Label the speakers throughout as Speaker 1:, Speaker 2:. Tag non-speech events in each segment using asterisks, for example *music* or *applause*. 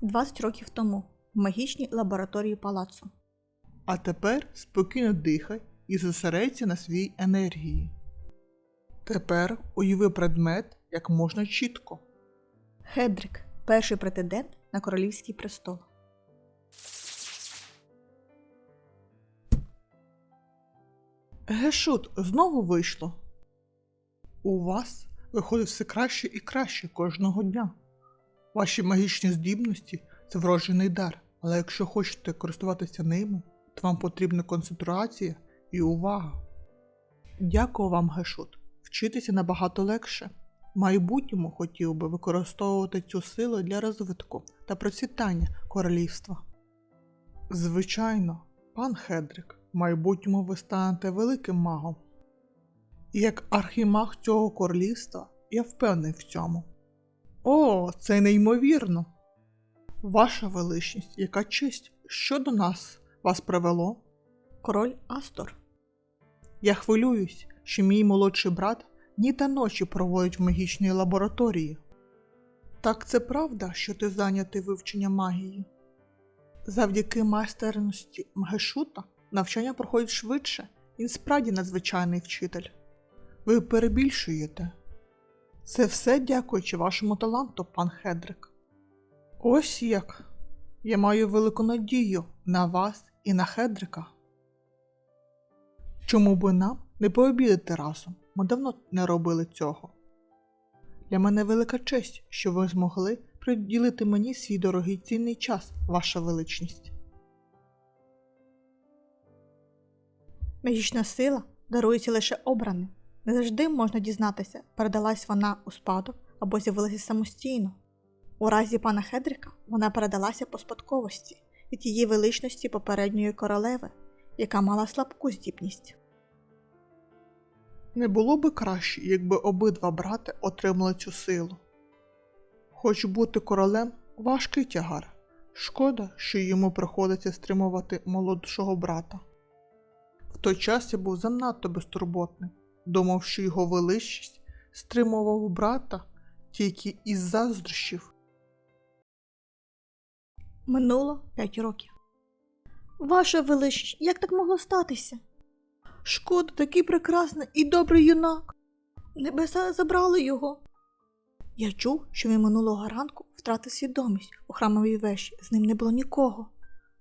Speaker 1: 20 років тому в магічній лабораторії палацу.
Speaker 2: А тепер спокійно дихай і зосередься на своїй енергії. Тепер уяви предмет як можна чітко.
Speaker 1: Хедрик перший претендент на королівський престол.
Speaker 2: Гешут, знову вийшло. У вас виходить все краще і краще кожного дня. Ваші магічні здібності це вроджений дар, але якщо хочете користуватися ними, то вам потрібна концентрація і увага. Дякую вам, Гешут. Вчитися набагато легше. В майбутньому хотів би використовувати цю силу для розвитку та процвітання королівства. Звичайно, пан Хедрик, в майбутньому ви станете великим магом. Як архімаг цього королівства, я впевнений в цьому. О, це неймовірно. Ваша величність, яка честь, що до нас вас привело?
Speaker 1: Король Астор.
Speaker 2: Я хвилююсь, що мій молодший брат дні та ночі проводить в магічній лабораторії. Так це правда, що ти зайнятий вивченням магії? Завдяки майстерності Мгешута навчання проходить швидше, він справді надзвичайний вчитель. Ви перебільшуєте. Це все дякуючи вашому таланту, пан Хедрик. Ось як. Я маю велику надію на вас і на Хедрика. Чому би нам не пообідати разом? Ми давно не робили цього. Для мене велика честь, що ви змогли приділити мені свій дорогий цінний час, ваша величність.
Speaker 1: Магічна сила дарується лише обраним. Не завжди можна дізнатися, передалась вона у спадок або з'явилася самостійно. У разі пана Хедрика вона передалася по спадковості від її величності попередньої королеви, яка мала слабку здібність.
Speaker 2: Не було би краще, якби обидва брати отримали цю силу. Хоч бути королем важкий тягар. Шкода, що йому приходиться стримувати молодшого брата. В той час я був занадто безтурботним, думав, що його величність стримував брата тільки із заздрощів.
Speaker 1: Минуло 5 років. Ваша величність, як так могло статися? Шкода, такий прекрасний і добрий юнак. Небеса забрали його. Я чув, що він минулого ранку втратив свідомість у храмовій вежі, з ним не було нікого.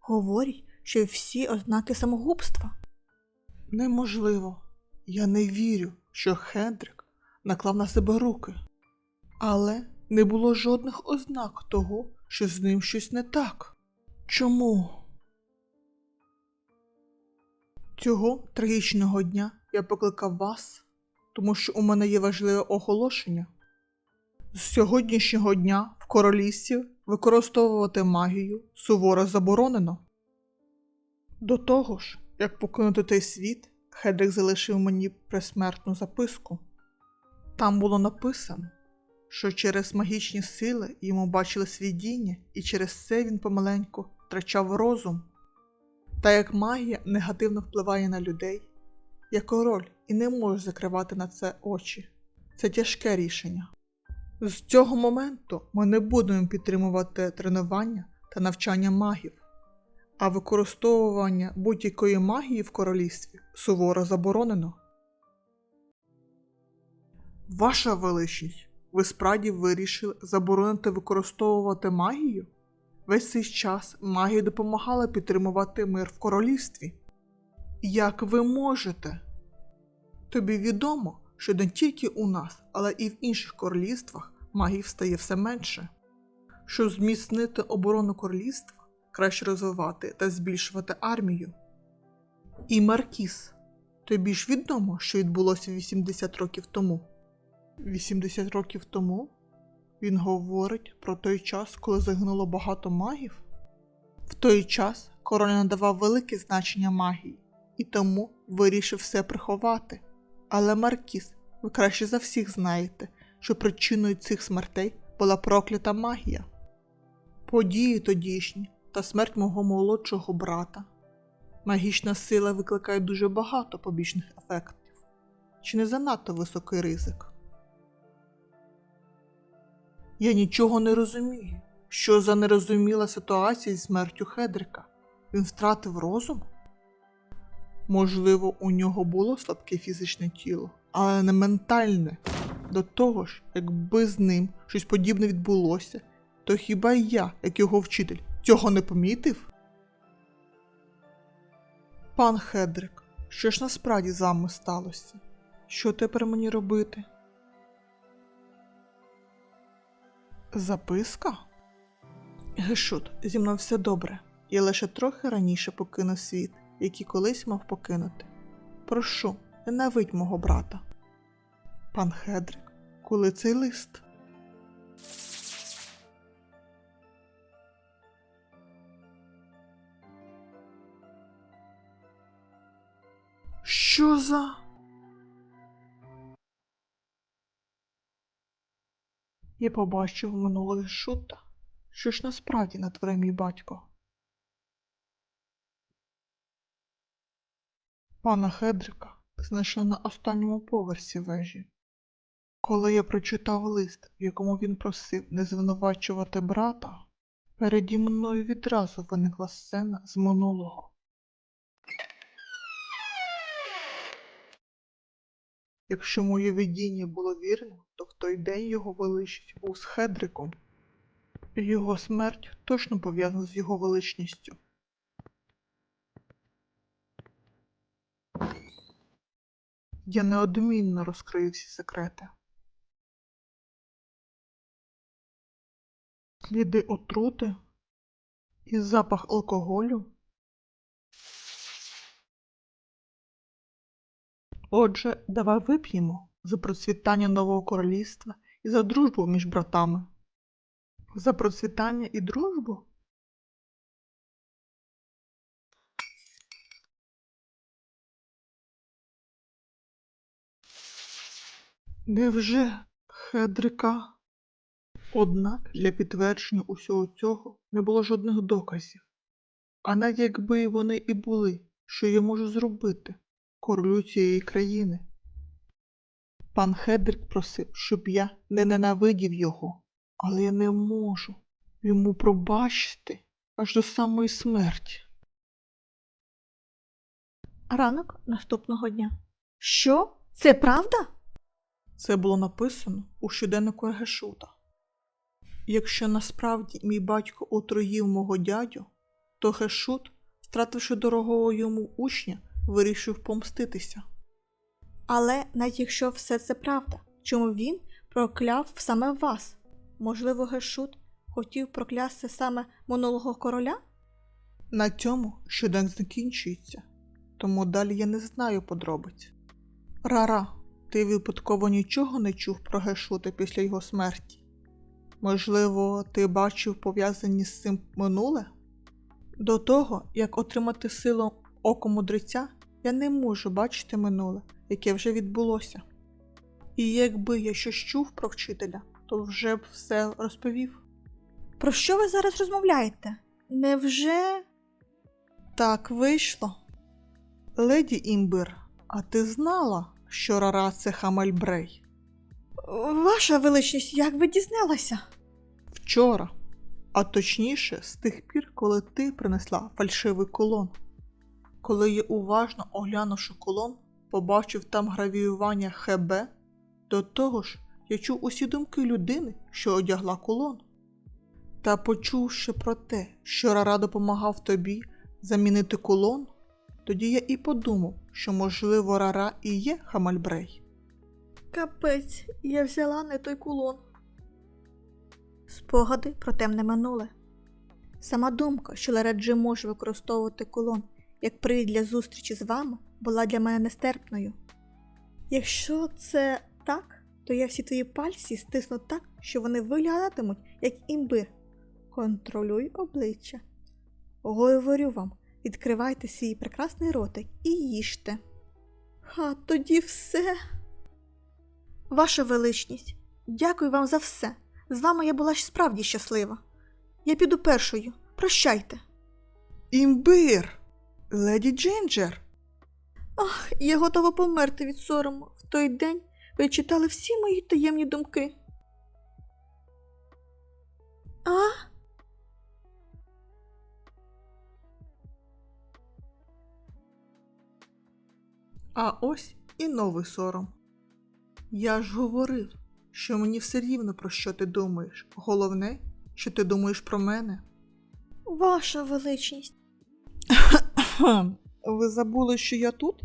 Speaker 1: Говорять, що всі ознаки самогубства.
Speaker 2: Неможливо. Я не вірю, що Хендрик наклав на себе руки. Але не було жодних ознак того, що з ним щось не так. Чому? Цього трагічного дня я покликав вас, тому що у мене є важливе оголошення. З сьогоднішнього дня в королівстві використовувати магію суворо заборонено. До того ж, як покинути той світ, Хедрик залишив мені присмертну записку. Там було написано, що через магічні сили йому бачили свідіння, і через це він помаленьку втрачав розум. Та як магія негативно впливає на людей, я король і не можу закривати на це очі. Це тяжке рішення. З цього моменту ми не будемо підтримувати тренування та навчання магів, а використовування будь-якої магії в королівстві суворо заборонено. Ваша величність, ви справді вирішили заборонити використовувати магію? Весь цей час магія допомагала підтримувати мир в королівстві. Як ви можете? Тобі відомо, що не тільки у нас, але і в інших королівствах магів стає все менше. Щоб зміцнити оборону королівства, краще розвивати та збільшувати армію. І Маркіс, тобі ж відомо, що відбулося 80 років тому. 80 років тому він говорить про той час, коли загинуло багато магів. В той час король надавав велике значення магії і тому вирішив все приховати. Але Маркіс, ви краще за всіх знаєте, що причиною цих смертей була проклята магія. Події тодішні та смерть мого молодшого брата. Магічна сила викликає дуже багато побічних ефектів, чи не занадто високий ризик. Я нічого не розумію. Що за нерозуміла ситуація зі смертю Хедрика? Він втратив розум? Можливо, у нього було слабке фізичне тіло, але не ментальне. До того ж, якби з ним щось подібне відбулося, то хіба я, як його вчитель, цього не помітив? Пан Хедрик, що ж насправді з вами сталося? Що тепер мені робити? Записка? Гешут, зі мною все добре. Я лише трохи раніше покинув світ, який колись мав покинути. Прошу, ненавидь мого брата. Пан Хедрик, коли цей лист? Що за. Я побачив минулого шута. Що ж насправді натворив мій батько? Пана Хедрика знайшли на останньому поверсі вежі. Коли я прочитав лист, в якому він просив не звинувачувати брата, переді мною відразу виникла сцена з минулого. Якщо моє видіння було вірним, то в той день його величність був з Хедриком. І Його смерть точно пов'язана з його величністю. Я неодмінно розкрию всі секрети. Сліди отрути і запах алкоголю. Отже, давай вип'ємо за процвітання нового королівства і за дружбу між братами. За процвітання і дружбу? Невже Хедрика? Однак для підтвердження усього цього не було жодних доказів. А навіть якби вони і були, що я можу зробити королю цієї країни? Пан Хедрик просив, щоб я не ненавидів його, але я не можу йому пробачити аж до самої смерті.
Speaker 1: Ранок наступного дня. Що? Це правда?
Speaker 2: Це було написано у щоденнику Егешута. Якщо насправді мій батько отруїв мого дядю, то Гешут, втративши дорогого йому учня, вирішив помститися.
Speaker 1: Але навіть якщо все це правда, чому він прокляв саме вас? Можливо, Гешут хотів проклясти саме минулого короля?
Speaker 2: На цьому щоденник закінчується, тому далі я не знаю подробиць. Рара, ти випадково нічого не чув про Гешута після його смерті? Можливо, ти бачив пов'язані з цим минуле? До того, як отримати силу око мудреця, я не можу бачити минуле, яке вже відбулося. І якби я щось чув про вчителя, то вже б все розповів.
Speaker 1: Про що ви зараз розмовляєте? Невже.
Speaker 2: Так вийшло. Леді Імбир, а ти знала, що Рара це Хамельбрей?
Speaker 1: Ваша величність, як ви дізналася?
Speaker 2: Вчора, а точніше, з тих пір, коли ти принесла фальшивий кулон. Коли я уважно оглянувши кулон, побачив там гравіювання ХБ, до того ж, я чув усі думки людини, що одягла кулон. Та почувши про те, що Рара допомагав тобі замінити кулон, тоді я і подумав, що можливо Рара і є Хамальбрей.
Speaker 1: Капець, я взяла не той кулон. Спогади про темне минуле. Сама думка, що Лереджи може використовувати кулон як привід для зустрічі з вами, була для мене нестерпною. Якщо це так, то я всі твої пальці стисну так, що вони виглядатимуть як імбир. Контролюй обличчя. Говорю вам, відкривайте свій прекрасний ротик і їжте. А тоді все. Ваша величність, дякую вам за все. З вами я була справді щаслива. Я піду першою. Прощайте.
Speaker 2: Імбир! Леді Джинджер.
Speaker 1: Ах, я готова померти від сорому. В той день ви читали всі мої таємні думки. А?
Speaker 2: А ось і новий сором. Я ж говорив, що мені все рівно про що ти думаєш. Головне, що ти думаєш про мене.
Speaker 1: Ваша величність,
Speaker 2: ви забули, що я тут?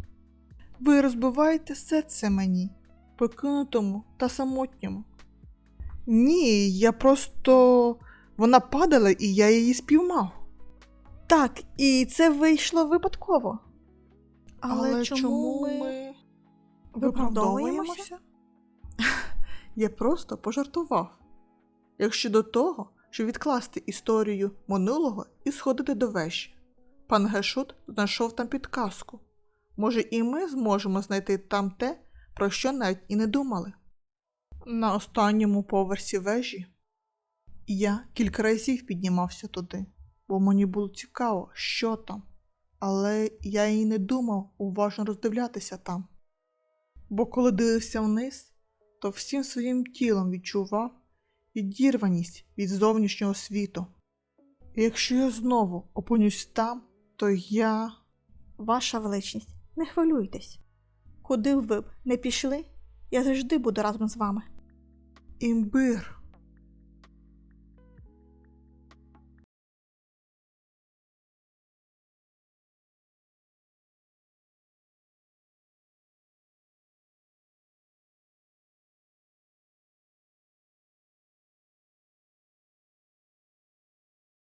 Speaker 2: Ви розбиваєте серце мені, покинутому та самотньому. Ні, я просто. Вона падала і я її спіймав.
Speaker 1: Так, і це вийшло випадково. Але, чому, ми...
Speaker 2: ми
Speaker 1: виправдовуємося? *laughs*
Speaker 2: Я просто пожартував. Як щодо того, щоб відкласти історію минулого і сходити до вежі. Пан Гешут знайшов там підказку. Може, і ми зможемо знайти там те, про що навіть і не думали. На останньому поверсі вежі я кілька разів піднімався туди, бо мені було цікаво, що там, але я і не думав уважно роздивлятися там. Бо коли дивився вниз, то всім своїм тілом відчував відірваність від зовнішнього світу. І якщо я знову опинюсь там, то я.
Speaker 1: Ваша величність, не хвилюйтесь. Куди б ви б не пішли, я завжди буду разом з вами.
Speaker 2: імбир.